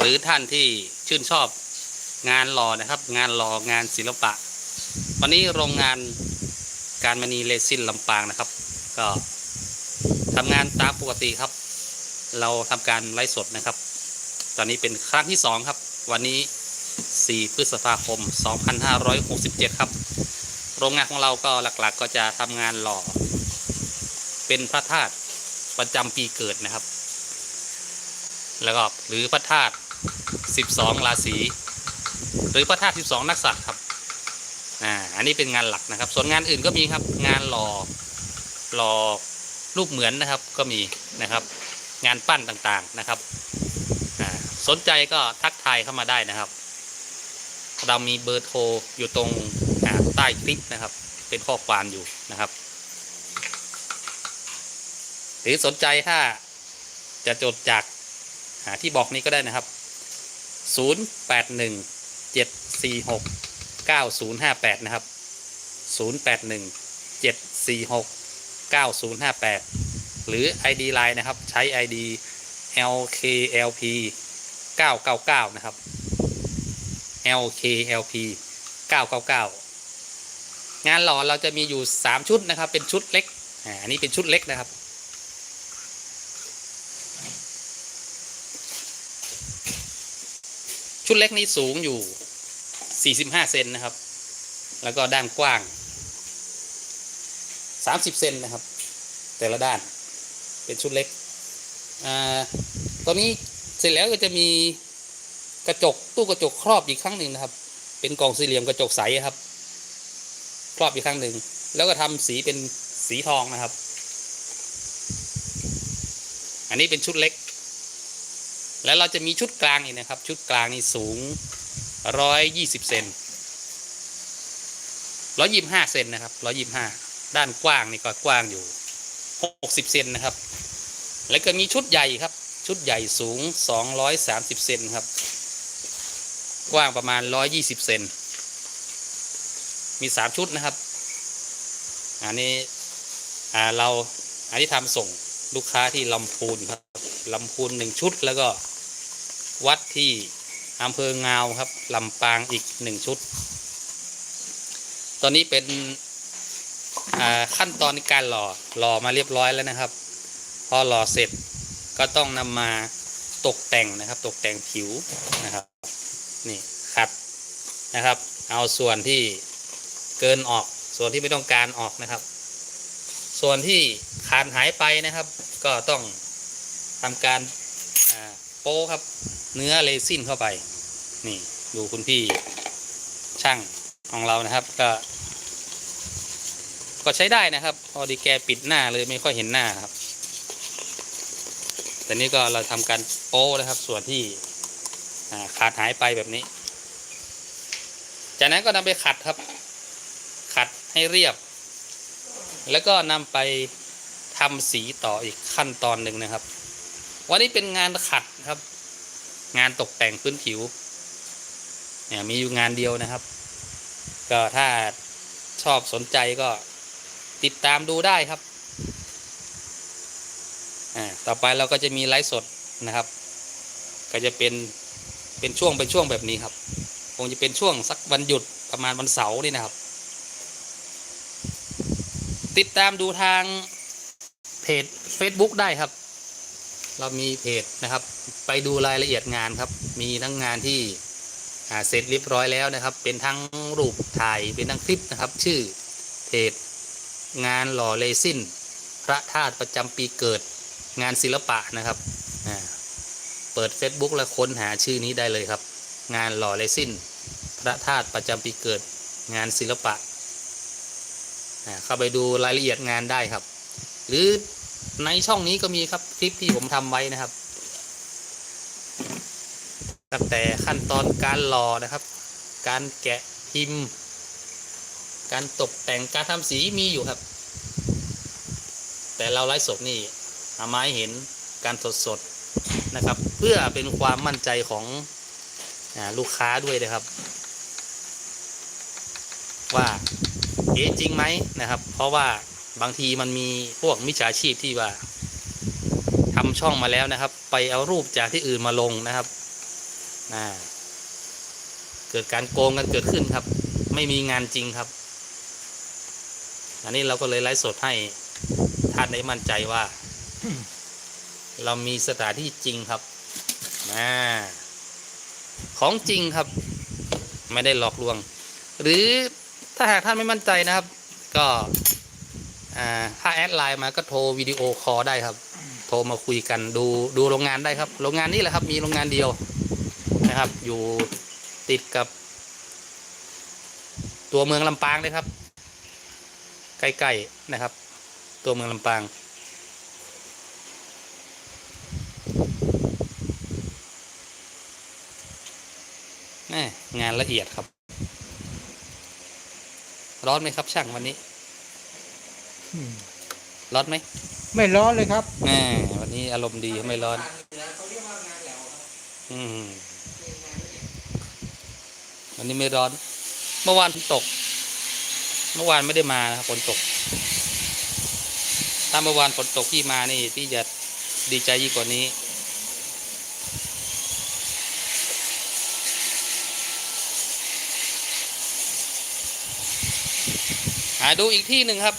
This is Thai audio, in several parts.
หรือท่านที่ชื่นชอบงานหล่อนะครับ งานหล่องานศิลปะ วันนี้โรงงานการมณีเลซินลำปางนะครับ ก็ทำงานตามปกติครับ เราทำการไลฟ์สดนะครับ ตอนนี้เป็นครั้งที่สองครับ วันนี้ 4 พฤษภาคม 2567 ครับ โรงงานของเราก็หลักๆก็จะทำงานหล่อ เป็นพระธาตุประจำปีเกิดนะครับ แล้วก็หรือพระธาตุ 12 ราศีหรือพระธาตุ12 นักษัตริย์ครับอ่าอันนี้เป็นงานหลักนะครับ ส่วนงานอื่นก็มีครับ งานหล่อหล่อรูปเหมือนนะครับก็มีนะครับ งานปั้นต่างๆนะครับอ่าสนใจก็ทักทายเข้ามาได้นะครับ เรามีเบอร์โทรอยู่ตรงใต้คลิปนะครับ เป็นข้อความอยู่นะครับหรือสนใจถ้าจะจดจากหาที่บอกนี้ก็ได้นะครับ 081 746 9058 นะครับ 081 746 9058 หรือ ID Line นะครับ ใช้ ID LKLP 999 นะครับ LKLP 999 งานหล่อเราจะมีอยู่ 3 ชุดนะครับ เป็นชุดเล็ก อ่า อันนี้เป็นชุดเล็กนะครับ ชุดเล็กนี้สูงอยู่ 45 เซนนะครับ แล้วก็ด้านกว้าง 30 เซนนะครับ แต่ละด้านเป็นชุดเล็กอ่าตอนนี้เสร็จแล้วก็จะมีกระจกตู้กระจกครอบอีกครั้งหนึ่งนะครับ เป็นกล่องสี่เหลี่ยมกระจกใสครับ ครอบอีกครั้งหนึ่งแล้วก็ทำสีเป็นสีทองนะครับ อันนี้เป็นชุดเล็ก แล้วเราจะมีชุดกลางอีกนะครับ ชุดกลางนี่สูงร้อยยี่สิบเซนร้อยี่ห้าเซนนะครับร้อยี่ห้าด้านกว้างนี่ก็กว้างอยู่หกสิบเซนนะครับ แล้วก็มีชุดใหญ่ครับ ชุดใหญ่สูงสองร้อยสามสิบเซนครับ กว้างประมาณร้อยี่สิบเซนมีสามชุดนะครับ อันนี้อ่าเราอันนี้ทำส่งลูกค้าที่ลำพูนครับลำพูนหนึ่งชุดแล้วก็ วัดที่อำเภองาวครับลำปางอีกหนึ่งชุด ตอนนี้เป็นขั้นตอนการหล่อหล่อมาเรียบร้อยแล้วนะครับ พอหล่อเสร็จก็ต้องนำมาตกแต่งนะครับ ตกแต่งผิวนะครับนี่ขัดนะครับ เอาส่วนที่เกินออกส่วนที่ไม่ต้องการออกนะครับ ส่วนที่ขาดหายไปนะครับ ก็ต้องทำการ โป้ครับ เนื้อเลซินเข้าไป นี่ดูคุณพี่ช่างของเรานะครับ ก็ ก็ใช้ได้นะครับ พอดีแกปิดหน้าเลยไม่ค่อยเห็นหน้าครับ แต่นี่ก็เราทำการโป้นะครับ ส่วนที่ขาดหายไปแบบนี้ จากนั้นก็นำไปขัดครับ ขัดให้เรียบ แล้วก็นำไปทำสีต่ออีกขั้นตอนหนึ่งนะครับ วันนี้เป็นงานขัดครับ งานตกแต่งพื้นผิว เนี่ยมีอยู่งานเดียวนะครับ ก็ถ้าชอบสนใจก็ติดตามดูได้ครับอ่าต่อไปเราก็จะมีไลฟ์สดนะครับ ก็จะเป็นเป็นช่วงเป็นช่วงแบบนี้ครับ คงจะเป็นช่วงสักวันหยุดประมาณวันเสาร์นี่นะครับ ติดตามดูทางเพจ Facebook ได้ครับ เรามีเพจนะครับ ไปดูรายละเอียดงานครับ มีทั้งงานที่เสร็จเรียบร้อยแล้วนะครับ เป็นทั้งรูปถ่ายเป็นทั้งคลิปนะครับ ชื่อเพจงานหล่อเลซินพระธาตุประจำปีเกิดงานศิลปะนะครับเปิด Facebook แล้วค้นหาชื่อนี้ได้เลยครับ งานหล่อเลซินพระธาตุประจำปีเกิดงานศิลปะเข้าไปดูรายละเอียดงานได้ครับ หรือ ในช่องนี้ก็มีครับคลิปที่ผมทำไว้นะครับ ตั้งแต่ขั้นตอนการหล่อนะครับ การแกะพิมพ์ การตกแต่งการทำสีมีอยู่ครับ แต่เราไลฟ์สดนี่เอามาให้เห็นการสดสดๆนะครับ เพื่อเป็นความมั่นใจของอลูกค้าด้วยนะครับ ว่าเอ๊จริงไหมนะครับ เพราะว่า บางทีมันมีพวกมิจฉาชีพที่ว่าทำช่องมาแล้วนะครับ ไปเอารูปจากที่อื่นมาลงนะครับนะเกิดการโกงกันเกิดขึ้นครับ ไม่มีงานจริงครับ อันนี้เราก็เลยไลฟ์สดให้ท่านได้มั่นใจว่า เรามีสถานที่จริงครับนะของจริงครับ ไม่ได้หลอกลวง หรือถ้าหากท่านไม่มั่นใจนะครับ ก็ อ่าถ้าแอดไลน์มาก็โทรวิดีโอคอลได้ครับ โทรมาคุยกันดูดูโรงงานได้ครับ โรงงานนี้แหละครับ มีโรงงานเดียวนะครับ อยู่ติดกับ ตัวเมืองลำปางเลยครับ ใกล้ๆนะครับ ตัวเมืองลำปางแม่งานละเอียดครับ ร้อนไหมครับช่างวันนี้อืม ร้อนไหมไม่ร้อนเลยครับแม่วันนี้อารมณ์ดีไม่ร้อน อืมวันนี้ไม่ร้อน เมื่อวานฝนตก เมื่อวานไม่ได้มานะครับฝนตก ถ้าเมื่อวานฝนตกที่มานี่ที่จะดีใจยิ่งกว่านี้หาดูอีกที่หนึ่งครับ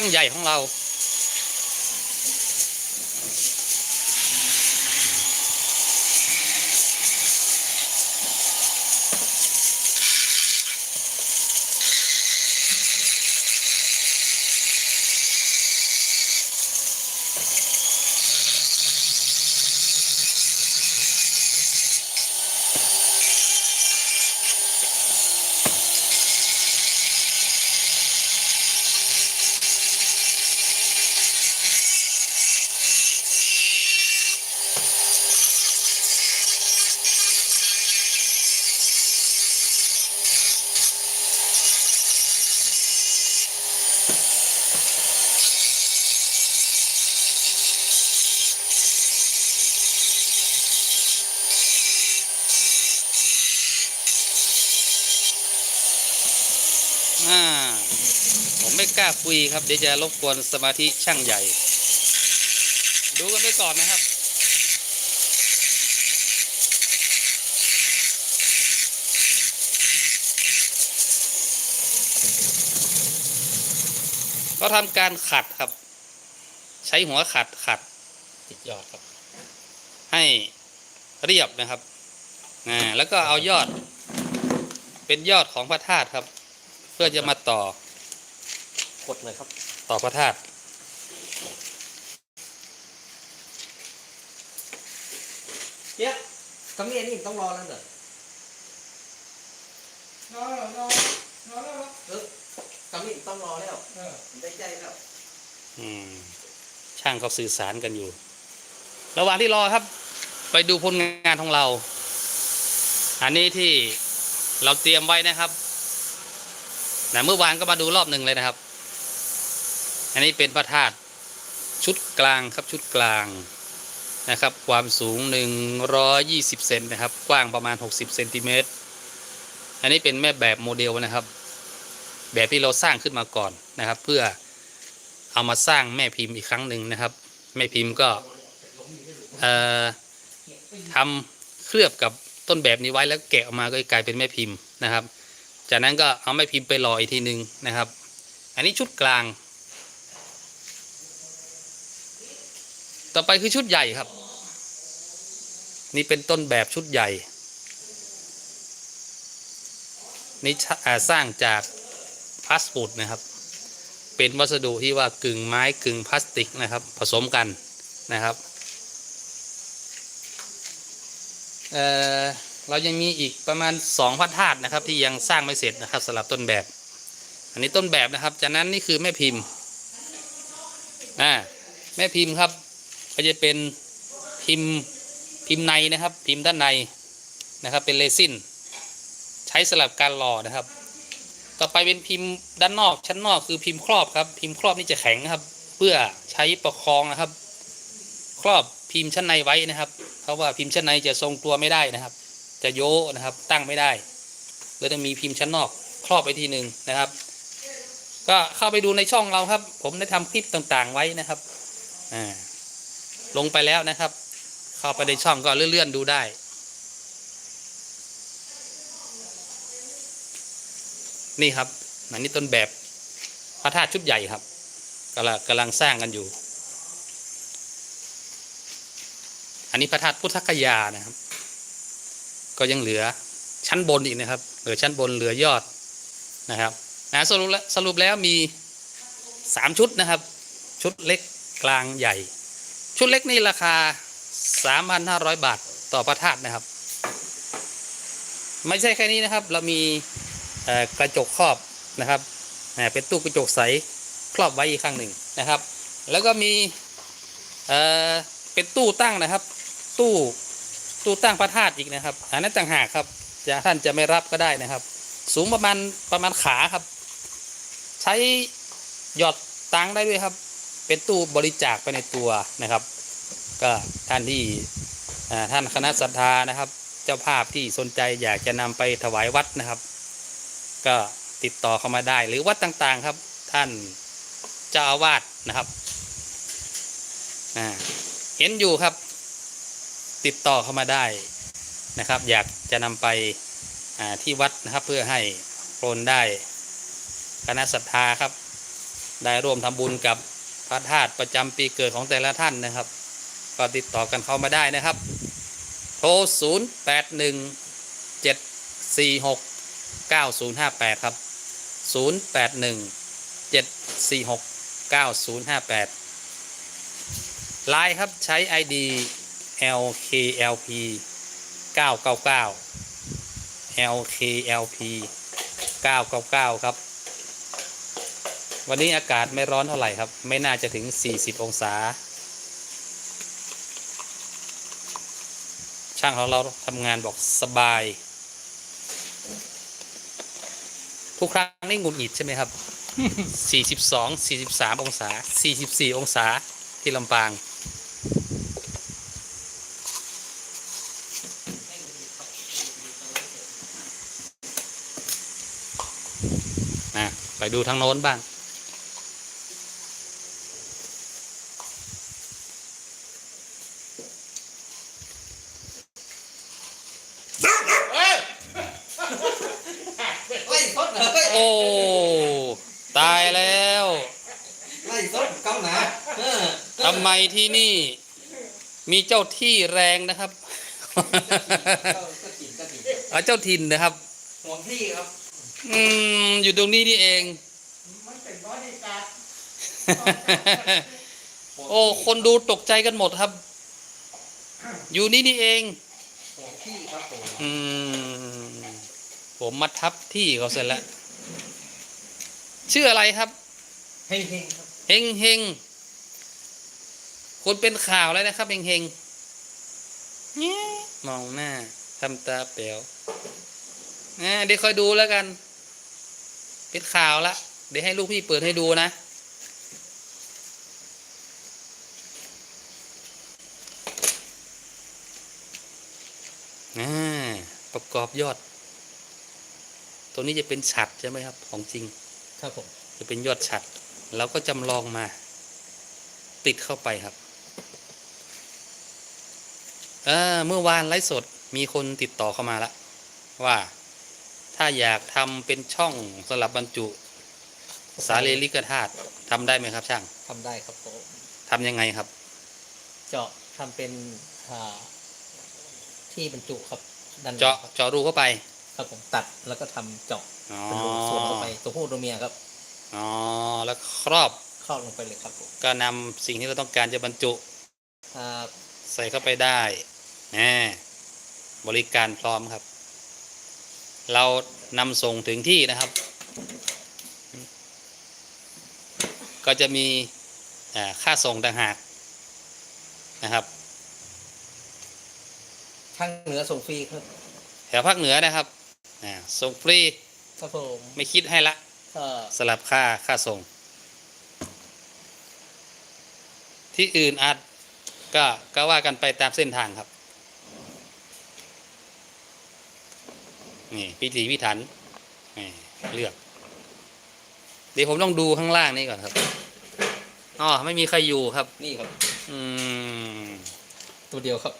ช่างใหญ่ของเรา อ่า ผมไม่กล้า คุยครับเดี๋ยวจะรบกวนสมาธิช่างใหญ่ ดูกันไปก่อนนะครับก็ทำการขัดครับ ใช้หัวขัดขัดติดยอดครับ ให้เรียบนะครับอ่าแล้วก็เอายอด เป็นยอดของพระธาตุครับ เพื่อจะมาต่อ กดเลยครับ ต่อพระธาตุเจ๊ยบตรงนี้อันนี้ต้องรอแล้วเหรอรอรอรอแล้วเออตรงนี้ต้องรอแล้วเออได้ใจแล้ว อืม ช่างเขาสื่อสารกันอยู่ ระหว่างที่รอครับ ไปดูผลงานของเรา อันนี้ที่เราเตรียมไว้นะครับนะเมื่อวานก็มาดูรอบหนึ่งเลยนะครับ อันนี้เป็นพระธาตุชุดกลางครับชุดกลางนะครับ ความสูง 120 เซนนะครับ กว้างประมาณ 60 เซนติเมตร อันนี้เป็นแม่แบบโมเดลนะครับ แบบที่เราสร้างขึ้นมาก่อนนะครับ เพื่อเอามาสร้างแม่พิมพ์อีกครั้งหนึ่งนะครับ แม่พิมพ์ก็เอ่อทำเคลือบกับต้นแบบนี้ไว้แล้วแกะออกมาก็กลายเป็นแม่พิมพ์นะครับ จากนั้นก็เอาแม่พิมพ์ไปรออีกทีหนึ่งนะครับ อันนี้ชุดกลาง ต่อไปคือชุดใหญ่ครับ นี่เป็นต้นแบบชุดใหญ่ นี่สร้างจากพลาสปูดนะครับ เป็นวัสดุที่ว่ากึ่งไม้กึ่งพลาสติกนะครับ ผสมกันนะครับเเรายังมีอีกประมาณ2พระธาตุนะครับ ที่ยังสร้างไม่เสร็จนะครับสำหรับต้นแบบ อันนี้ต้นแบบนะครับ จากนั้นนี่คือแม่พิมพ์อ่าแม่พิมพ์ครับ ก็จะเป็นพิมพ์พิมพ์ในนะครับ พิมพ์ด้านในนะครับ เป็นเรซินใช้สำหรับการหล่อนะครับ ต่อไปเป็นพิมพ์ด้านนอกชั้นนอกคือพิมพ์ครอบครับ พิมพ์ครอบนี่จะแข็งครับ เพื่อใช้ประคองนะครับ ครอบพิมพ์ชั้นในไว้นะครับเพราะว่าพิมพ์ชั้นในจะทรงตัวไม่ได้นะครับ จะโยนะครับตั้งไม่ได้เลยต้องมีพิมพ์ชั้นนอก ครอบไปทีหนึ่งนะครับ ก็เข้าไปดูในช่องเราครับ ผมได้ทำคลิปต่างๆไว้นะครับอ่า ลงไปแล้วนะครับ เข้าไปในช่องก็เลื่อนๆดูได้ นี่ครับอันนี้ต้นแบบพระธาตุชุดใหญ่ครับกำลังกำลังสร้างกันอยู่ อันนี้พระธาตุพุทธคยานะครับ ก็ยังเหลือชั้นบนอีกนะครับ เหลือชั้นบนเหลือยอดนะครับนะสรุปแล้วสรุปแล้วมีสามชุดนะครับ ชุดเล็กกลางใหญ่ ชุดเล็กนี่ราคา 3,500 บาทต่อพระธาตุนะครับ ไม่ใช่แค่นี้นะครับ เรามีกระจกครอบนะครับเป็นตู้กระจกใสครอบไว้อีกข้างหนึ่งนะครับ แล้วก็มีเเป็นตู้ตั้งนะครับ ตู้ตู้ตั้งพระธาตุอีกนะครับอันนั้นต่างหากครับจะท่านจะไม่รับก็ได้นะครับ สูงประมาณประมาณขาครับ ใช้หยอดตังได้ด้วยครับ เป็นตู้บริจาคไปในตัวนะครับ ก็ท่านที่ท่านคณะศรัทธานะครับ เจ้าภาพที่สนใจอยากจะนำไปถวายวัดนะครับ ก็ติดต่อเข้ามาได้หรือวัดต่างๆครับ ท่านเจ้าอาวาสนะครับเห็นอยู่ครับ ติดต่อเข้ามาได้นะครับ อยากจะนำไปที่วัดนะครับ เพื่อให้โปรนได้คณะศรัทธาครับ ได้ร่วมทำบุญกับ พระธาตุประจำปีเกิดของแต่ละท่านนะครับ ก็ติดต่อกันเข้ามาได้นะครับ โทร 0 8 1 7 4 6 9 0 5 8 ครับ 0 8 1 7 4 6 9 0 5 8ไลน์ครับใช้ ID LKLP 999 LKLP 999 ครับ วันนี้อากาศไม่ร้อนเท่าไหร่ครับ ไม่น่าจะถึง 40 องศา ช่างของเราทำงานบอกสบาย ทุกครั้งนี่หงุดหงิดใช่ไหมครับ 42 43 องศา 44 องศาที่ลำปางนะไปดูทางโน้นบ้าง ไล่สดเลย โอ้ ตายแล้ว ไล่สดกำหนาเออ ทำไมที่นี่มีเจ้าที่แรงนะครับก็กินก็กินอะเจ้าถิ่นนะครับ ห่วงที่ครับอืมอยู่ตรงนี้นี่เอง มันเป็นบริการโอ้คนดูตกใจกันหมดครับ อยู่นี่นี่เอง ห่วงที่ครับผมอืมผมมาทับที่เขาเสร็จแล้วชื่ออะไรครับ เฮงเฮงครับ เฮงเฮง คนเป็นข่าวแล้วนะครับเฮงเฮงแง่มองหน้าทำตาเปลวอ่าเดี๋ยวคอยดูแล้วกัน เป็นข่าวละเดี๋ยวให้ลูกพี่เปิดให้ดูนะอ่าประกอบยอด ตัวนี้จะเป็นฉัดใช่ไหมครับ ของจริง ครับผม จะเป็นยอดฉัดเราก็จำลองมา ติดเข้าไปครับเออเมื่อวานไลฟ์สดมีคนติดต่อเข้ามาแล้วว่าถ้าอยากทำเป็นช่องสลับบรรจุ สาเรลิกธาตุทำได้ไหมครับ ช่างทำได้ครับผมทำยังไงครับ เจาะทำเป็นอ่าที่บรรจุครับด้านในเจาะครับเจาะรูเข้าไปครับผมตัดแล้วก็ทำเจาะอ๋อเป็นรูส่วนเข้าไปตัวผู้ตัวเมียครับอ๋อแล้วครอบเข้าลงไปเลยครับผมก็นำสิ่งที่เราต้องการจะบรรจุอ่าใส่เข้าไปได้ แหมบริการพร้อมครับ เรานำส่งถึงที่นะครับ ก็จะมีอ่าค่าส่งต่างหากนะครับทางเหนือส่งฟรีครับแถวภาคเหนือนะครับอ่าส่งฟรีครับผมไม่คิดให้ละเอ่อสลับค่าค่าส่ง ที่อื่นอาจก็ก็ว่ากันไปตามเส้นทางครับ นี่พิถีพิถันนี่เลือก เดี๋ยวผมต้องดูข้างล่างนี่ก่อนครับอ๋อไม่มีใครอยู่ครับ นี่ครับ อืม ตัวเดียวครับ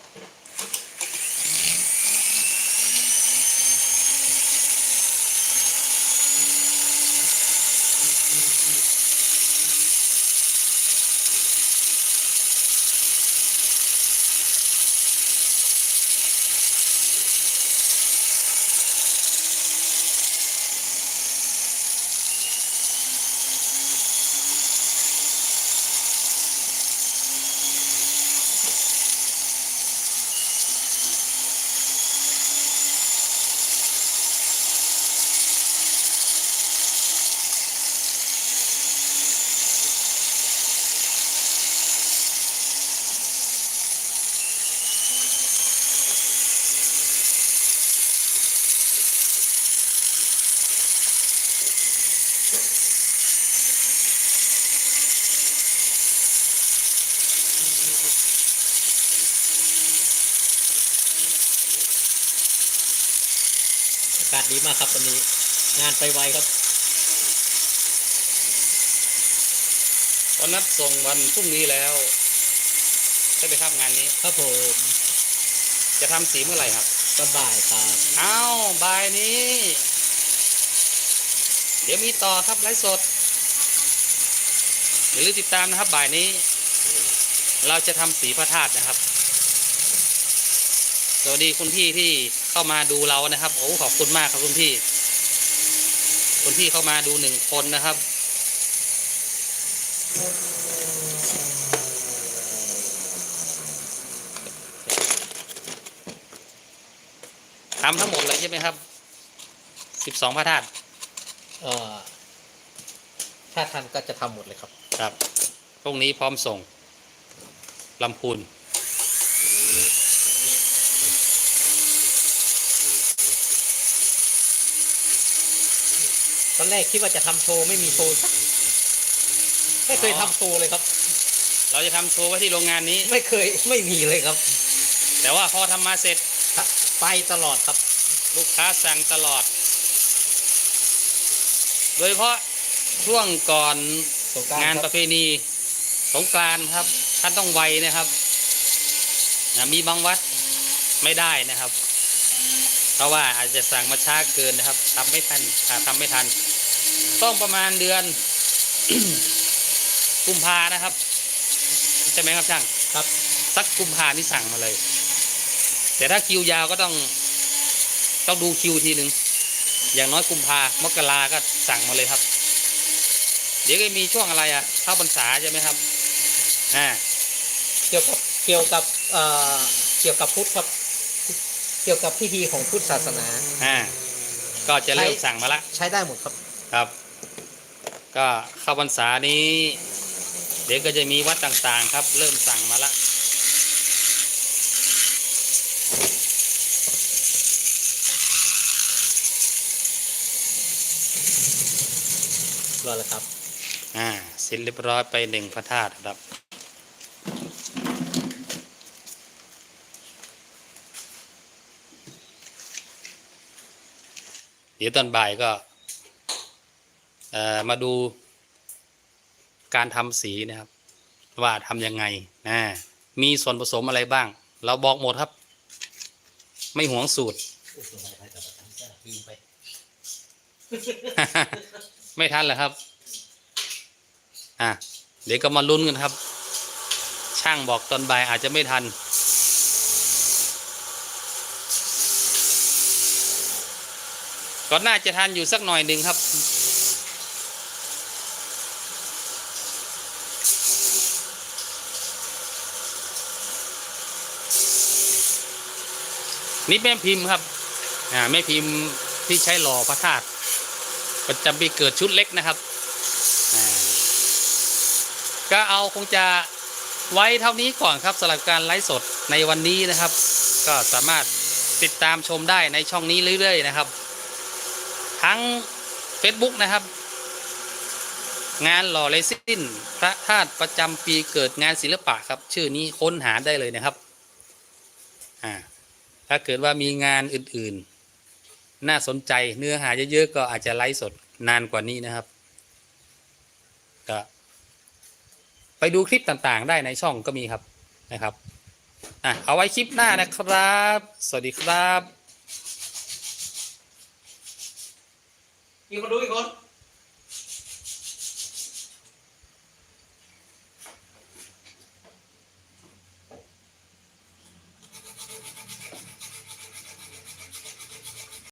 ากาศดีมากครับวันนี้ งานไปไวครับตอนนัดส่งวันพรุ่งนี้แล้วใช่ไหมครับงานนี้ ครับผมจะทำสีเมื่อไหร่ครับก็บ่ายครับอ้าวบ่ายนี้ เดี๋ยวมีต่อครับไลฟ์สดอย่าลืมติดตามนะครับบ่ายนี้ เราจะทำสีพระธาตุนะครับ สวัสดีคุณพี่ที่เข้ามาดูเรานะครับโอ้ขอบคุณมากครับคุณพี่ คุณพี่เข้ามาดูหนึ่งคนนะครับ ทำทั้งหมดเลยใช่ไหมครับ สิบสองพระธาตุเอ่อถ้าทันก็จะทำหมดเลยครับ ครับ พรุ่งนี้พร้อมส่งลำพูน ตอนแรกคิดว่าจะทำโชว์ไม่มีโชว์สักไม่เคยอ๋อทำโชว์เลยครับ เราจะทำโชว์ไว้ที่โรงงานนี้ ไม่เคยไม่มีเลยครับ แต่ว่าพอทำมาเสร็จไปตลอดครับ ลูกค้าสั่งตลอด โดยเฉพาะช่วงก่อนสงกรานต์งานคปรับระเพณีสงกรานต์ครับท่านต้องไวนะครับอ่ามีบางวัดไม่ได้นะครับ เพราะว่าอาจจะสั่งมาช้าเกินนะครับทำไม่ทันอ่าทำไม่ทัน ต้องประมาณเดือนกุมภานะครับใช่ไหมครับช่างครับ สักกุมภานี่สั่งมาเลย แต่ถ้าคิวยาวก็ต้อง ต้องดูคิวทีหนึ่งอย่างน้อยกุมภามกราก็สั่งมาเลยครับ เดี๋ยวก็มีช่วงอะไรอะเข้าพรรษาใช่ไหมครับอ่าเกี่ยวกับเกี่ยวกับเอ่อเกี่ยวกับพุทธครับ เกี่ยวกับพิธีของพุทธศาสนาอ่าก็จะเริ่มใช่สั่งมาละ ใช้ได้หมดครับ ครับ ก็เข้าพรรษานี้ เดี๋ยวก็จะมีวัดต่างๆครับ เริ่มสั่งมาละรอแล้วครับ อ่าเสร็จเรียบร้อยไปหนึ่งพระธาตุครับเดี๋ยวตอนบ่ายก็เอ่อ มาดูการทำสีนะครับ ว่าทำยังไงนะมีส่วนผสมอะไรบ้าง เราบอกหมดครับ ไม่หวงสูตร ไม่ทันเหรอครับอะเดี๋ยวก็มาลุ้นกันครับ ช่างบอกตอนบ่ายอาจจะไม่ทันก็น่าจะทันอยู่สักหน่อยหนึ่งครับ นี่แม่พิมพ์ครับอ่าแม่พิมพ์ที่ใช้หล่อพระธาตุประจำปีเกิดชุดเล็กนะครับก็เอาคงจะไว้เท่านี้ก่อนครับสำหรับการไลฟ์สดในวันนี้นะครับ ก็สามารถติดตามชมได้ในช่องนี้เรื่อย ๆ นะครับ ทั้ง Facebook นะครับ งานหล่อเลซินพระธาตุประจำปีเกิดงานศิลปะครับ ชื่อนี้ค้นหาได้เลยนะครับอ่า ถ้าเกิดว่ามีงานอื่นๆ น่าสนใจเนื้อหาเยอะๆก็อาจจะไลฟ์สดนานกว่านี้นะครับก็ไปดูคลิปต่างๆ ได้ในช่องก็มีครับนะครับอะเอาไว้คลิปหน้านะครับ สวัสดีครับมีคนดูอีกคน